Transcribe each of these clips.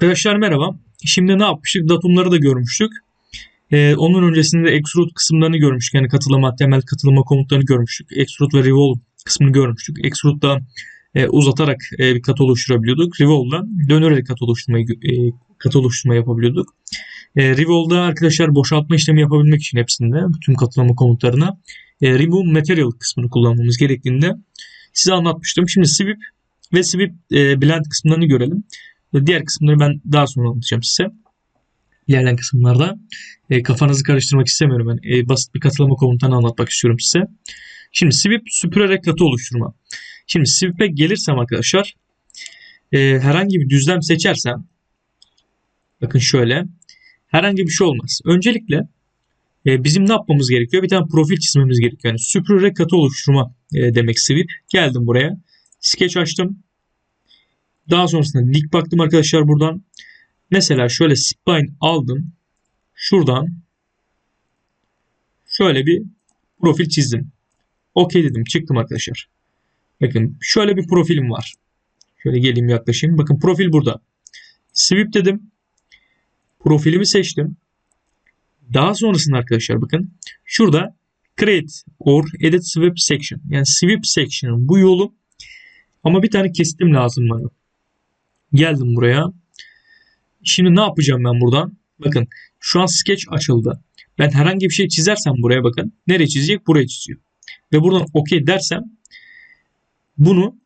Arkadaşlar merhaba. Şimdi ne yapmıştık? Datumları da görmüştük. Ee, onun öncesinde extrude kısımlarını görmüştük. Yani katılama, temel katılma komutlarını görmüştük. Extrude ve revolve kısmını görmüştük. Extrude'da e, uzatarak e, bir kat oluşturabiliyorduk. Revolve'da dönerek kat oluşturmayı e, kat oluşturma yapabiliyorduk. E, Revolve'da arkadaşlar boşaltma işlemi yapabilmek için hepsinde bütün katılama komutlarına e, remove material kısmını kullanmamız gerektiğinde size anlatmıştım. Şimdi sweep ve sweep e, blend kısımlarını görelim. Diğer kısımları ben daha sonra anlatacağım size. İlerleyen kısımlarda e, kafanızı karıştırmak istemiyorum. Ben e, basit bir katılama komutanı anlatmak istiyorum size. Şimdi sweep süpürerek katı oluşturma. Şimdi sweep'e gelirsem arkadaşlar e, herhangi bir düzlem seçersem bakın şöyle herhangi bir şey olmaz. Öncelikle e, bizim ne yapmamız gerekiyor? Bir tane profil çizmemiz gerekiyor. Yani süpürerek katı oluşturma e, demek sweep. Geldim buraya. Sketch açtım. Daha sonrasında dik baktım arkadaşlar buradan. Mesela şöyle spline aldım. Şuradan şöyle bir profil çizdim. OK dedim. Çıktım arkadaşlar. Bakın şöyle bir profilim var. Şöyle geleyim yaklaşayım. Bakın profil burada. Sweep dedim. Profilimi seçtim. Daha sonrasında arkadaşlar bakın. Şurada create or edit sweep section. Yani sweep section'ın bu yolu ama bir tane kestim lazım bana. Geldim buraya. Şimdi ne yapacağım ben buradan? Bakın şu an sketch açıldı. Ben herhangi bir şey çizersem buraya bakın. Nereye çizecek? Buraya çiziyor. Ve buradan OK dersem bunu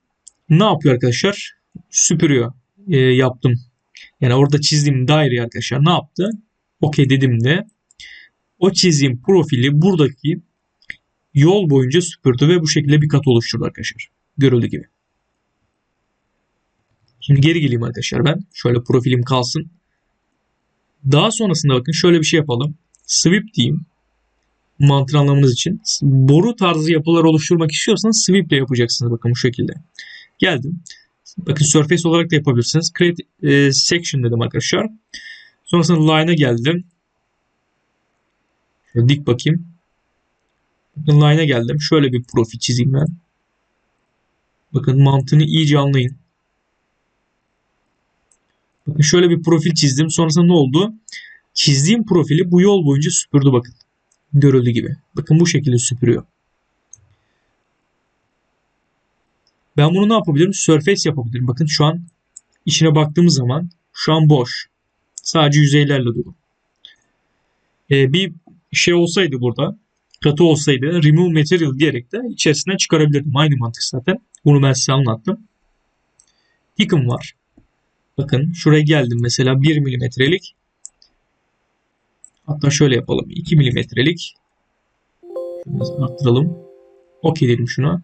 ne yapıyor arkadaşlar? Süpürüyor. E, yaptım. Yani orada çizdiğim daire arkadaşlar ne yaptı? OK dedim de o çizdiğim profili buradaki yol boyunca süpürdü ve bu şekilde bir kat oluşturdu arkadaşlar. Görüldüğü gibi. Şimdi geri geleyim arkadaşlar ben. Şöyle profilim kalsın. Daha sonrasında bakın şöyle bir şey yapalım. Sweep diyeyim. Mantığı anlamanız için. Boru tarzı yapılar oluşturmak istiyorsanız sweep ile yapacaksınız. Bakın bu şekilde. Geldim. Bakın surface olarak da yapabilirsiniz. Create e, section dedim arkadaşlar. Sonrasında line'a geldim. Şöyle dik bakayım. Bakın line'a geldim. Şöyle bir profil çizeyim ben. Bakın mantığını iyice anlayın. Bakın şöyle bir profil çizdim. Sonrasında ne oldu? Çizdiğim profili bu yol boyunca süpürdü bakın. Görüldüğü gibi. Bakın bu şekilde süpürüyor. Ben bunu ne yapabilirim? Surface yapabilirim. Bakın şu an içine baktığımız zaman şu an boş. Sadece yüzeylerle dolu. Ee, bir şey olsaydı burada katı olsaydı remove material diyerek de içerisinden çıkarabilirdim. Aynı mantık zaten. Bunu ben size anlattım. Thicken var. Bakın şuraya geldim mesela 1 milimetrelik. Hatta şöyle yapalım. 2 milimetrelik. Biraz arttıralım. Okey dedim şuna.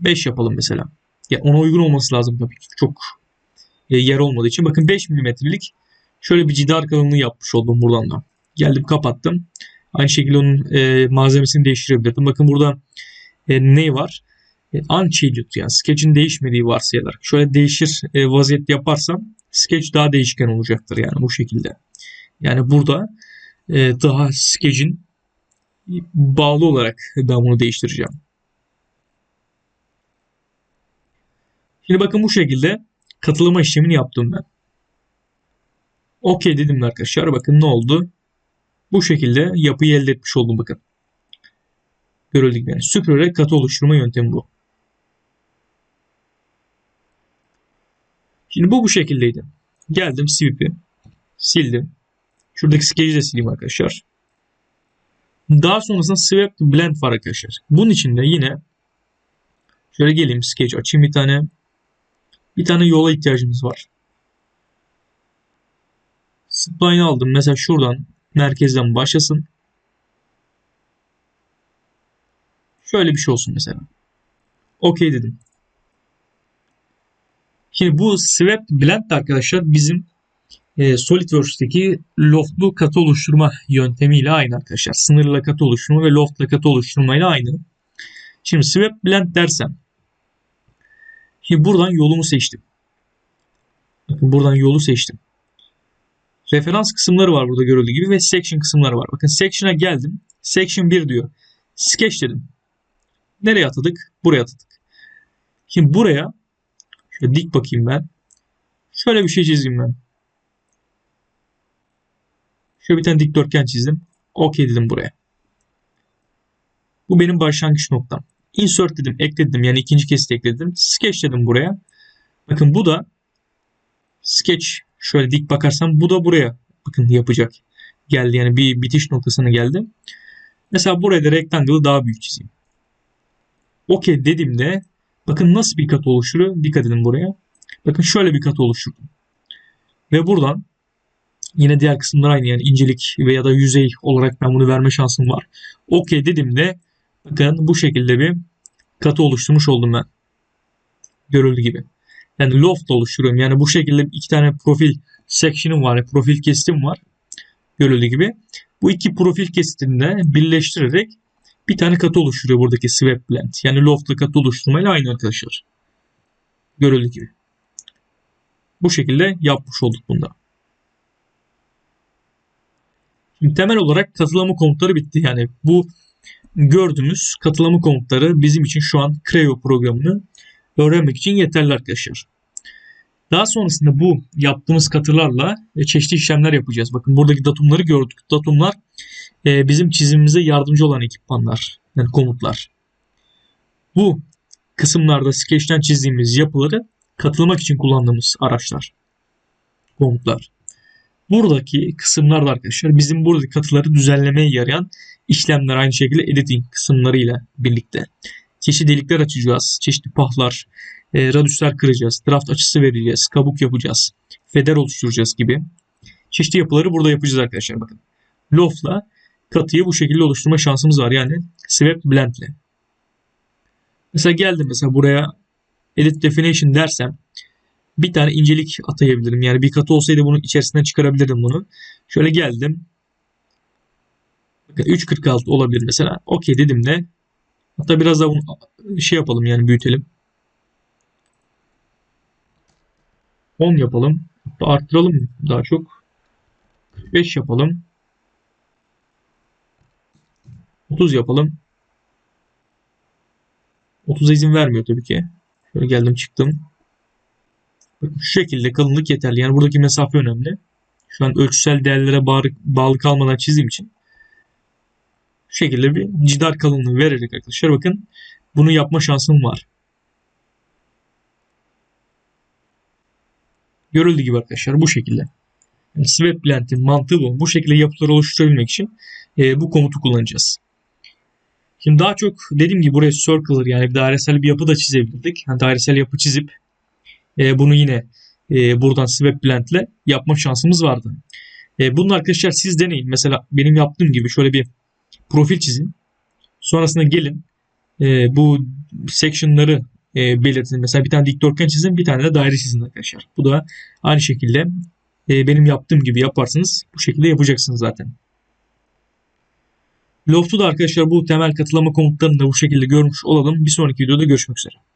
5 yapalım mesela. Ya ona uygun olması lazım tabii ki. Çok e, yer olmadığı için. Bakın 5 milimetrelik şöyle bir cidar kalınlığı yapmış oldum buradan da. Geldim kapattım. Aynı şekilde onun e, malzemesini değiştirebilirdim. Bakın burada e, ne var? E, unchanged yani sketch'in değişmediği varsayarak şöyle değişir e, vaziyette yaparsam sketch daha değişken olacaktır yani bu şekilde. Yani burada e, daha sketch'in bağlı olarak ben bunu değiştireceğim. Şimdi bakın bu şekilde katılama işlemini yaptım ben. OK dedim arkadaşlar. Bakın ne oldu? Bu şekilde yapıyı elde etmiş oldum bakın. Görüldük yani. Süpürerek katı oluşturma yöntemi bu. Şimdi bu bu şekildeydi. Geldim sweep'i sildim. Şuradaki sketch'i de sileyim arkadaşlar. Daha sonrasında swept blend var arkadaşlar. Bunun için de yine şöyle geleyim sketch açayım bir tane. Bir tane yola ihtiyacımız var. Spline aldım. Mesela şuradan merkezden başlasın. Şöyle bir şey olsun mesela. OK dedim. Şimdi bu Swept Blend arkadaşlar bizim e, SolidWorks'teki loftlu katı oluşturma yöntemiyle aynı arkadaşlar. Sınırlı katı oluşturma ve loftla katı oluşturma ile aynı. Şimdi Swept Blend dersem şimdi buradan yolumu seçtim. Bakın buradan yolu seçtim. Referans kısımları var burada görüldüğü gibi ve section kısımları var. Bakın section'a geldim. Section 1 diyor. Sketch dedim. Nereye atadık? Buraya atadık. Şimdi buraya Şöyle dik bakayım ben. Şöyle bir şey çizeyim ben. Şöyle bir tane dikdörtgen çizdim. OK dedim buraya. Bu benim başlangıç noktam. Insert dedim, ekledim. Yani ikinci kesit ekledim. Sketch dedim buraya. Bakın bu da sketch şöyle dik bakarsam bu da buraya bakın yapacak. Geldi yani bir bitiş noktasına geldi. Mesela buraya da rectangle'ı daha büyük çizeyim. OK dediğimde bakın nasıl bir kat oluşturuyor. Dikkat edin buraya. Bakın şöyle bir kat oluşturdum. Ve buradan yine diğer kısımlar aynı yani incelik veya da yüzey olarak ben bunu verme şansım var. OK dediğimde bakın bu şekilde bir katı oluşturmuş oldum ben. Görüldüğü gibi. Yani loft oluşturuyorum. Yani bu şekilde iki tane profil section'ım var. Profil kesitim var. Görüldüğü gibi. Bu iki profil kesitini birleştirerek bir tane katı oluşturuyor buradaki swap blend. Yani loft'la katı oluşturmayla aynı arkadaşlar. Görüldüğü gibi. Bu şekilde yapmış olduk bunda. Şimdi temel olarak katılama komutları bitti. Yani bu gördüğümüz katılama komutları bizim için şu an Creo programını öğrenmek için yeterli arkadaşlar. Daha sonrasında bu yaptığımız katılarla çeşitli işlemler yapacağız. Bakın buradaki datumları gördük. Datumlar e, bizim çizimimize yardımcı olan ekipmanlar, yani komutlar. Bu kısımlarda Sketch'ten çizdiğimiz yapıları katılmak için kullandığımız araçlar, komutlar. Buradaki kısımlar da arkadaşlar bizim buradaki katıları düzenlemeye yarayan işlemler aynı şekilde editing kısımlarıyla birlikte. Çeşitli delikler açacağız, çeşitli pahlar, e, radüsler kıracağız, draft açısı vereceğiz, kabuk yapacağız, feder oluşturacağız gibi. Çeşitli yapıları burada yapacağız arkadaşlar bakın. Loft'la katıyı bu şekilde oluşturma şansımız var. Yani swap blend'le. Mesela geldim mesela buraya edit definition dersem bir tane incelik atayabilirim. Yani bir katı olsaydı bunu içerisinden çıkarabilirdim bunu. Şöyle geldim. Bakın 3.46 olabilir mesela. Okey dedim de hatta biraz daha bunu şey yapalım yani büyütelim. 10 yapalım. Hatta arttıralım daha çok. 45 yapalım. 30 yapalım. 30'a izin vermiyor tabii ki. Şöyle geldim çıktım. Bakın şu şekilde kalınlık yeterli. Yani buradaki mesafe önemli. Şu an ölçüsel değerlere bağlı, bağlı kalmadan çizdiğim için şu şekilde bir cidar kalınlığı vererek arkadaşlar bakın bunu yapma şansım var. Görüldüğü gibi arkadaşlar bu şekilde. Yani swap blend'in mantığı bu. Bu şekilde yapıları oluşturabilmek için e, bu komutu kullanacağız. Şimdi daha çok dediğim gibi buraya circular yani bir dairesel bir yapı da çizebilirdik. Yani dairesel yapı çizip e, bunu yine e, buradan swap blend ile yapma şansımız vardı. E, bunu arkadaşlar siz deneyin. Mesela benim yaptığım gibi şöyle bir profil çizin. Sonrasında gelin e, bu section'ları e, belirtin. Mesela bir tane dikdörtgen çizin, bir tane de daire çizin arkadaşlar. Bu da aynı şekilde e, benim yaptığım gibi yaparsanız bu şekilde yapacaksınız zaten. Loft'u da arkadaşlar bu temel katılama komutlarını da bu şekilde görmüş olalım. Bir sonraki videoda görüşmek üzere.